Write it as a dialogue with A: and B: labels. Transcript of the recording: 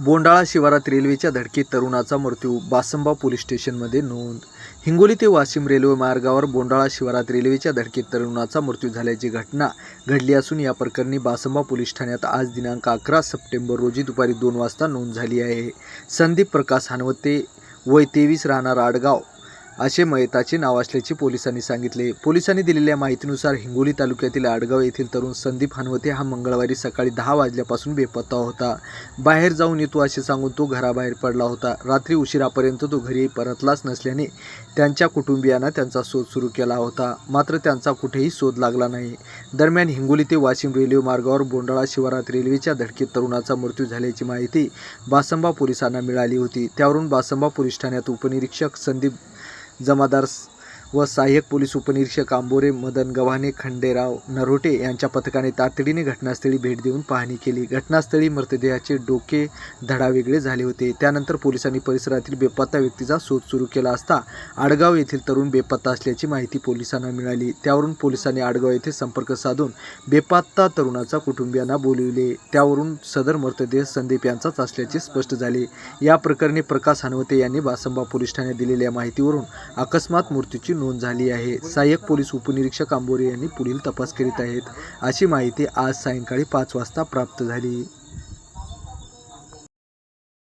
A: बोंडाळा शिवारात रेल्वेच्या धडकीत तरुणाचा मृत्यू बासंबा पोलीस स्टेशनमध्ये नोंद. हिंगोली ते वाशिम रेल्वे मार्गावर बोंडाळा शिवारात रेल्वेच्या धडकीत तरुणाचा मृत्यू झाल्याची घटना घडली असून या प्रकरणी बासंबा पोलीस ठाण्यात आज दिनांक अकरा सप्टेंबर रोजी दुपारी दोन वाजता नोंद झाली आहे. संदीप प्रकाश हानवते वय तेवीस राहणार आडगाव. असे मयताचे नाव असल्याचे पोलिसांनी सांगितले. पोलिसांनी दिलेल्या माहितीनुसार हिंगोली तालुक्यातील आडगाव येथील तरुण संदीप हनवते हा मंगळवारी सकाळी दहा वाजल्यापासून बेपत्ता होता. बाहेर जाऊन येतो असे सांगून तो घराबाहेर पडला होता. रात्री उशिरापर्यंत तो घरी परतलाच नसल्याने त्यांच्या कुटुंबियांना त्यांचा शोध सुरू केला होता. मात्र त्यांचा कुठेही शोध लागला नाही. दरम्यान हिंगोली ते वाशिम रेल्वे मार्गावर बोंडाळा शिवारात रेल्वेच्या धडकीत तरुणाचा मृत्यू झाल्याची माहिती बासंबा पोलिसांना मिळाली होती. त्यावरून बासंबा पोलीस ठाण्यात उपनिरीक्षक संदीप जमादार व सहाय्यक पोलीस उपनिरीक्षक आंबोरे मदन गव्हाणे खंडेराव नरोटे यांच्या पथकाने तातडीने घटनास्थळी भेट देऊन पाहणी केली. घटनास्थळी मृतदेहाचे डोके धडावेगळे झाले होते. त्यानंतर पोलिसांनी परिसरातील बेपत्ता व्यक्तीचा शोध सुरू केला असता आडगाव येथील तरुण बेपत्ता असल्याची माहिती पोलिसांना मिळाली. त्यावरून पोलिसांनी आडगाव येथे संपर्क साधून बेपत्ता तरुणाचा कुटुंबियांना बोलविले. त्यावरून सदर मृतदेह संदीप यांचाच असल्याचे स्पष्ट झाले. या प्रकरणी प्रकाश हनवते यांनी बासंबा पोलीस ठाण्यात दिलेल्या माहितीवरून अकस्मात मृत्यूची नोंद झाली आहे. सहाय्यक पोलीस उपनिरीक्षक आंबोरे यांनी पुढील तपास करीत आहेत. अशी माहिती आज सायंकाळी पाच वाजता प्राप्त झाली.